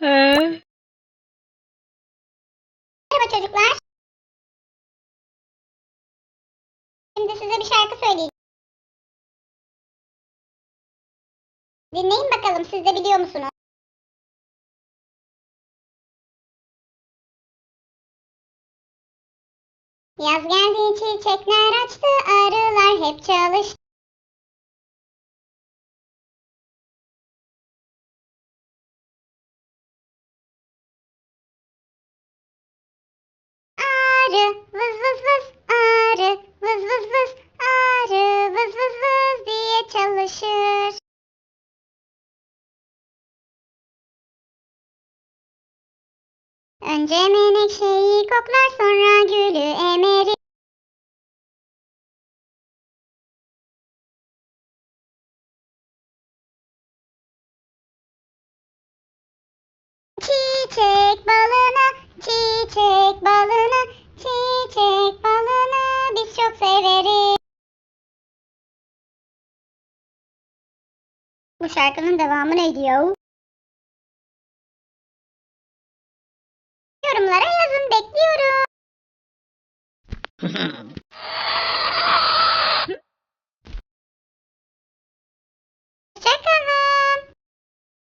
Merhaba çocuklar. Şimdi size bir şarkı söyleyeceğim. Dinleyin bakalım siz de biliyor musunuz? Yaz geldi çiçekler açtı arılar hep çalıştı. Arı vız vız vız arı vız vız vız arı vız vız vız diye çalışır. Önce menekşeyi koklar sonra gülü emerir. Çiçek balını, çiçek balını, çok severiz. Bu şarkının devamı ne diyor? Yorumlara yazın bekliyorum.